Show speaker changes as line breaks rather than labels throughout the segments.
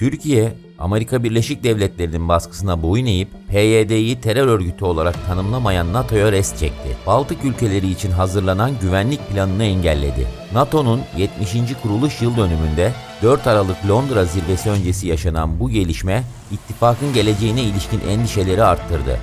Türkiye, Amerika Birleşik Devletleri'nin baskısına boyun eğip PYD'yi terör örgütü olarak tanımlamayan NATO'ya rest çekti. Baltık ülkeleri için hazırlanan güvenlik planını engelledi. NATO'nun 70. kuruluş yıl dönümünde 4 Aralık Londra zirvesi öncesi yaşanan bu gelişme ittifakın geleceğine ilişkin endişeleri arttırdı.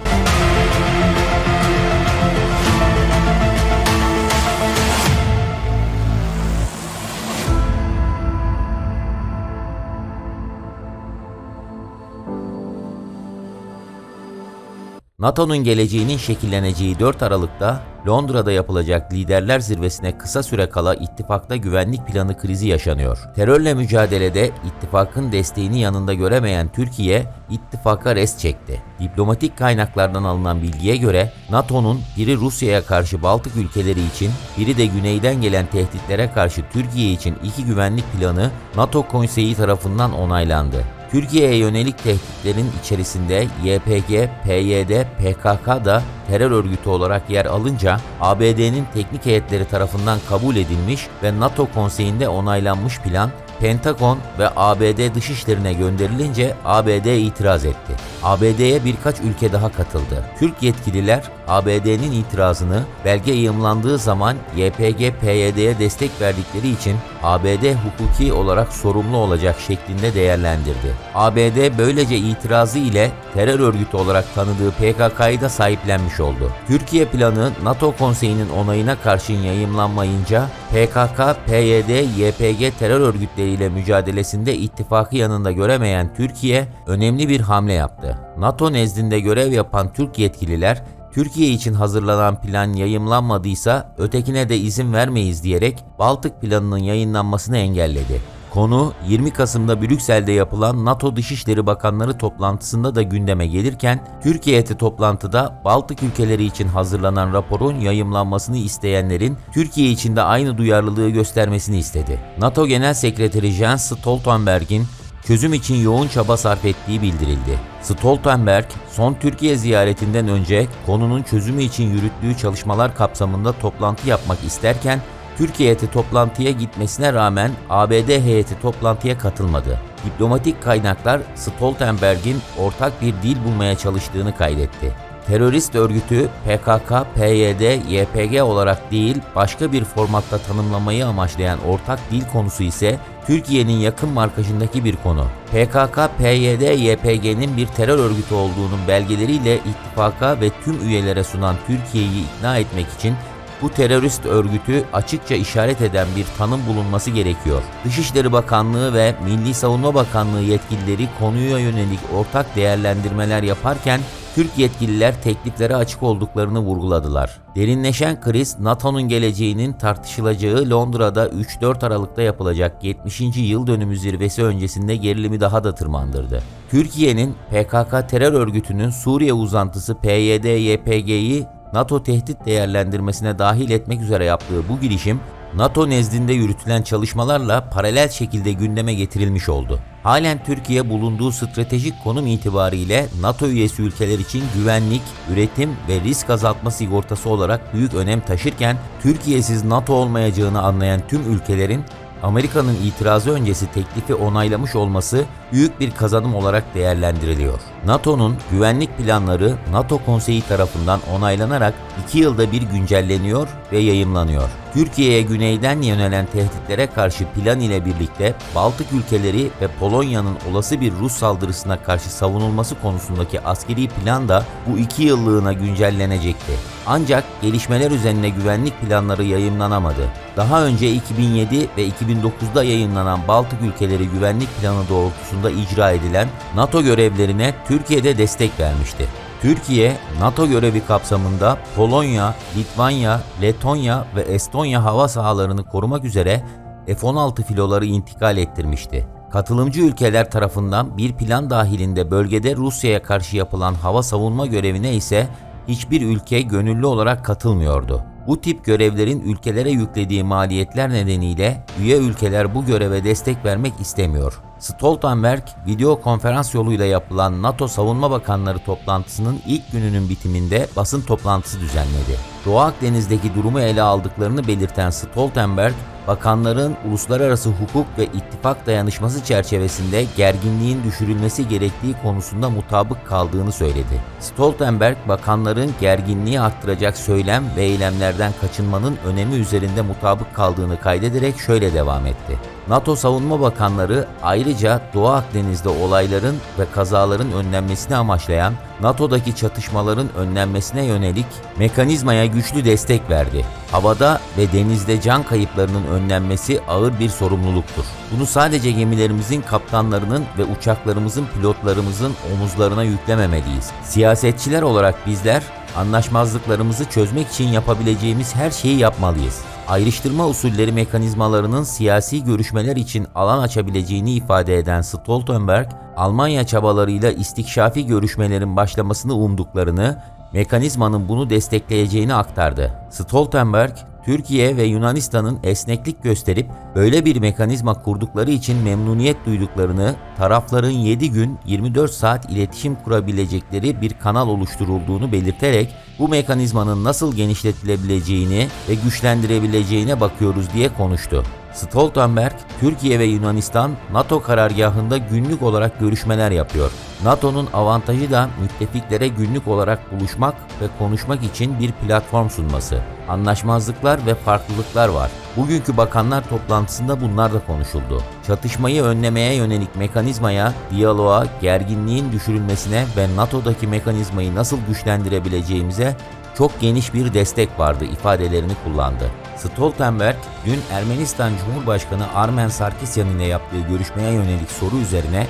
NATO'nun geleceğinin şekilleneceği 4 Aralık'ta Londra'da yapılacak liderler zirvesine kısa süre kala ittifakta güvenlik planı krizi yaşanıyor. Terörle mücadelede ittifakın desteğini yanında göremeyen Türkiye ittifaka rest çekti. Diplomatik kaynaklardan alınan bilgiye göre NATO'nun biri Rusya'ya karşı Baltık ülkeleri için, biri de güneyden gelen tehditlere karşı Türkiye için iki güvenlik planı NATO konseyi tarafından onaylandı. Türkiye'ye yönelik tehditlerin içerisinde YPG, PYD, PKK da terör örgütü olarak yer alınca ABD'nin teknik heyetleri tarafından kabul edilmiş ve NATO konseyinde onaylanmış plan Pentagon ve ABD dışişlerine gönderilince ABD itiraz etti. ABD'ye birkaç ülke daha katıldı. Türk yetkililer ABD'nin itirazını belge yayımlandığı zaman YPG-PYD'ye destek verdikleri için ABD hukuki olarak sorumlu olacak şeklinde değerlendirdi. ABD böylece itirazı ile terör örgütü olarak tanıdığı PKK'yı da sahiplenmiş oldu. Türkiye planı NATO konseyinin onayına karşın yayımlanmayınca PKK, PYD, YPG terör örgütleriyle mücadelesinde ittifakı yanında göremeyen Türkiye önemli bir hamle yaptı. NATO nezdinde görev yapan Türk yetkililer Türkiye için hazırlanan plan yayımlanmadıysa ötekine de izin vermeyiz diyerek Baltık planının yayınlanmasını engelledi. Konu 20 Kasım'da Brüksel'de yapılan NATO Dışişleri Bakanları toplantısında da gündeme gelirken Türkiye heyeti toplantıda Baltık ülkeleri için hazırlanan raporun yayımlanmasını isteyenlerin Türkiye için de aynı duyarlılığı göstermesini istedi. NATO Genel Sekreteri Jens Stoltenberg'in çözüm için yoğun çaba sarf ettiği bildirildi. Stoltenberg, son Türkiye ziyaretinden önce konunun çözümü için yürüttüğü çalışmalar kapsamında toplantı yapmak isterken Türkiye heyeti toplantıya gitmesine rağmen ABD heyeti toplantıya katılmadı. Diplomatik kaynaklar Stoltenberg'in ortak bir dil bulmaya çalıştığını kaydetti. Terörist örgütü PKK, PYD, YPG olarak değil başka bir formatta tanımlamayı amaçlayan ortak dil konusu ise Türkiye'nin yakın markajındaki bir konu. PKK, PYD, YPG'nin bir terör örgütü olduğunun belgeleriyle ittifaka ve tüm üyelere sunan Türkiye'yi ikna etmek için bu terörist örgütü açıkça işaret eden bir tanım bulunması gerekiyor. Dışişleri Bakanlığı ve Milli Savunma Bakanlığı yetkilileri konuya yönelik ortak değerlendirmeler yaparken Türk yetkililer tekliflere açık olduklarını vurguladılar. Derinleşen kriz NATO'nun geleceğinin tartışılacağı Londra'da 3-4 Aralık'ta yapılacak 70. yıl dönümü zirvesi öncesinde gerilimi daha da tırmandırdı. Türkiye'nin PKK terör örgütünün Suriye uzantısı PYD-YPG'yi NATO tehdit değerlendirmesine dahil etmek üzere yaptığı bu girişim NATO nezdinde yürütülen çalışmalarla paralel şekilde gündeme getirilmiş oldu. Halen Türkiye bulunduğu stratejik konum itibariyle NATO üyesi ülkeler için güvenlik, üretim ve risk azaltma sigortası olarak büyük önem taşırken Türkiye'siz NATO olmayacağını anlayan tüm ülkelerin Amerika'nın itirazı öncesi teklifi onaylamış olması büyük bir kazanım olarak değerlendiriliyor. NATO'nun güvenlik planları NATO Konseyi tarafından onaylanarak 2 yılda bir güncelleniyor ve yayımlanıyor. Türkiye'ye güneyden yönelen tehditlere karşı plan ile birlikte Baltık ülkeleri ve Polonya'nın olası bir Rus saldırısına karşı savunulması konusundaki askeri plan da bu iki yıllığına güncellenecekti. Ancak gelişmeler üzerine güvenlik planları yayımlanamadı. Daha önce 2007 ve 2009'da yayınlanan Baltık ülkeleri güvenlik planı doğrultusunda icra edilen NATO görevlerine Türkiye'de destek vermişti. Türkiye, NATO görevi kapsamında Polonya, Litvanya, Letonya ve Estonya hava sahalarını korumak üzere F-16 filoları intikal ettirmişti. Katılımcı ülkeler tarafından bir plan dahilinde bölgede Rusya'ya karşı yapılan hava savunma görevine ise hiçbir ülke gönüllü olarak katılmıyordu. Bu tip görevlerin ülkelere yüklediği maliyetler nedeniyle üye ülkeler bu göreve destek vermek istemiyor. Stoltenberg, video konferans yoluyla yapılan NATO Savunma Bakanları toplantısının ilk gününün bitiminde basın toplantısı düzenledi. Doğu Akdeniz'deki durumu ele aldıklarını belirten Stoltenberg, bakanların uluslararası hukuk ve ittifak dayanışması çerçevesinde gerginliğin düşürülmesi gerektiği konusunda mutabık kaldığını söyledi. Stoltenberg, bakanların gerginliği arttıracak söylem ve eylemlerden kaçınmanın önemi üzerinde mutabık kaldığını kaydederek şöyle devam etti. NATO Savunma Bakanları ayrıca Doğu Akdeniz'de olayların ve kazaların önlenmesini amaçlayan NATO'daki çatışmaların önlenmesine yönelik mekanizmaya güçlü destek verdi. Havada ve denizde can kayıplarının önlenmesi ağır bir sorumluluktur. Bunu sadece gemilerimizin kaptanlarının ve uçaklarımızın pilotlarımızın omuzlarına yüklememeliyiz. Siyasetçiler olarak bizler anlaşmazlıklarımızı çözmek için yapabileceğimiz her şeyi yapmalıyız ayrıştırma usulleri mekanizmalarının siyasi görüşmeler için alan açabileceğini ifade eden Stoltenberg, Almanya çabalarıyla istikşafi görüşmelerin başlamasını umduklarını, mekanizmanın bunu destekleyeceğini aktardı. Stoltenberg, Türkiye ve Yunanistan'ın esneklik gösterip böyle bir mekanizma kurdukları için memnuniyet duyduklarını, tarafların 7 gün 24 saat iletişim kurabilecekleri bir kanal oluşturulduğunu belirterek bu mekanizmanın nasıl genişletilebileceğini ve güçlendirebileceğine bakıyoruz diye konuştu. Stoltenberg, Türkiye ve Yunanistan NATO karargahında günlük olarak görüşmeler yapıyor. NATO'nun avantajı da müttefiklere günlük olarak buluşmak ve konuşmak için bir platform sunması. Anlaşmazlıklar ve farklılıklar var. Bugünkü bakanlar toplantısında bunlar da konuşuldu. Çatışmayı önlemeye yönelik mekanizmaya, diyaloğa, gerginliğin düşürülmesine ve NATO'daki mekanizmayı nasıl güçlendirebileceğimize çok geniş bir destek vardı ifadelerini kullandı. Stoltenberg, dün Ermenistan Cumhurbaşkanı Armen Sarkisyan ile yaptığı görüşmeye yönelik soru üzerine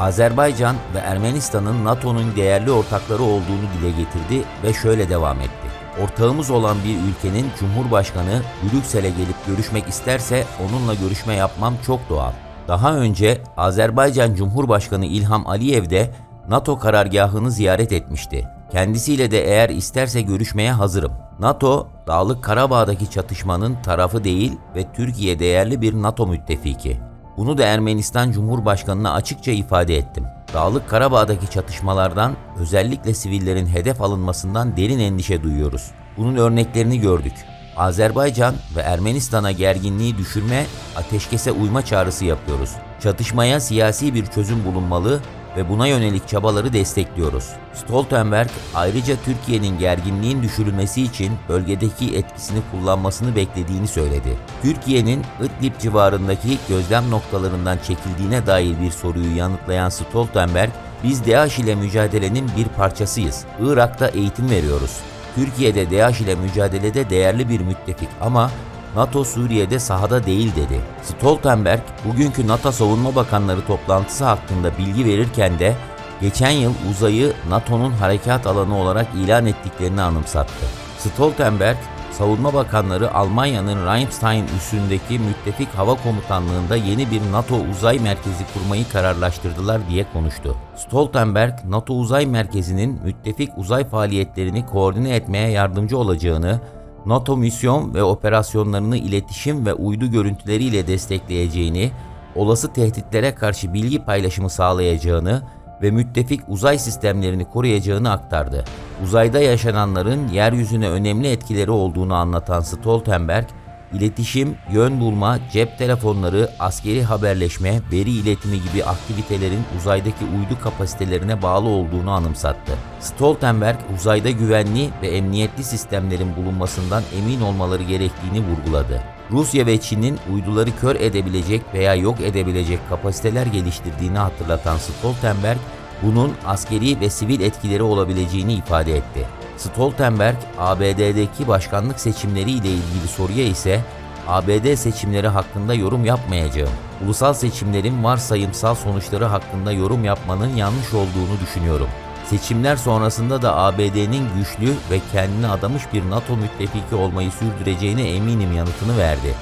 Azerbaycan ve Ermenistan'ın NATO'nun değerli ortakları olduğunu dile getirdi ve şöyle devam etti. Ortağımız olan bir ülkenin Cumhurbaşkanı Brüksel'e gelip görüşmek isterse onunla görüşme yapmam çok doğal. Daha önce Azerbaycan Cumhurbaşkanı İlham Aliyev de NATO karargahını ziyaret etmişti. Kendisiyle de eğer isterse görüşmeye hazırım. NATO, Dağlık Karabağ'daki çatışmanın tarafı değil ve Türkiye değerli bir NATO müttefiki. Bunu da Ermenistan Cumhurbaşkanı'na açıkça ifade ettim. Dağlık Karabağ'daki çatışmalardan özellikle sivillerin hedef alınmasından derin endişe duyuyoruz. Bunun örneklerini gördük. Azerbaycan ve Ermenistan'a gerginliği düşürme, ateşkese uyma çağrısı yapıyoruz. Çatışmaya siyasi bir çözüm bulunmalı ve buna yönelik çabaları destekliyoruz. Stoltenberg ayrıca Türkiye'nin gerginliğin düşürülmesi için bölgedeki etkisini kullanmasını beklediğini söyledi. Türkiye'nin İdlib civarındaki gözlem noktalarından çekildiğine dair bir soruyu yanıtlayan Stoltenberg, biz DAEŞ ile mücadelenin bir parçasıyız. Irak'ta eğitim veriyoruz. Türkiye'de DAEŞ ile mücadelede değerli bir müttefik ama NATO Suriye'de sahada değil dedi. Stoltenberg, bugünkü NATO Savunma Bakanları toplantısı hakkında bilgi verirken de geçen yıl uzayı NATO'nun harekat alanı olarak ilan ettiklerini anımsattı. Stoltenberg, Savunma Bakanları Almanya'nın Rheinstein üssündeki müttefik hava komutanlığında yeni bir NATO uzay merkezi kurmayı kararlaştırdılar diye konuştu. Stoltenberg, NATO uzay merkezinin müttefik uzay faaliyetlerini koordine etmeye yardımcı olacağını, NATO misyon ve operasyonlarını iletişim ve uydu görüntüleriyle destekleyeceğini, olası tehditlere karşı bilgi paylaşımı sağlayacağını ve müttefik uzay sistemlerini koruyacağını aktardı. Uzayda yaşananların yeryüzüne önemli etkileri olduğunu anlatan Stoltenberg, iletişim, yön bulma, cep telefonları, askeri haberleşme, veri iletimi gibi aktivitelerin uzaydaki uydu kapasitelerine bağlı olduğunu anımsattı. Stoltenberg, uzayda güvenli ve emniyetli sistemlerin bulunmasından emin olmaları gerektiğini vurguladı. Rusya ve Çin'in uyduları kör edebilecek veya yok edebilecek kapasiteler geliştirdiğini hatırlatan Stoltenberg, bunun askeri ve sivil etkileri olabileceğini ifade etti. Stoltenberg, ABD'deki başkanlık seçimleri ile ilgili soruya ise ABD seçimleri hakkında yorum yapmayacağım. Ulusal seçimlerin varsayımsal sonuçları hakkında yorum yapmanın yanlış olduğunu düşünüyorum. Seçimler sonrasında da ABD'nin güçlü ve kendine adamış bir NATO müttefiki olmayı sürdüreceğine eminim yanıtını verdi.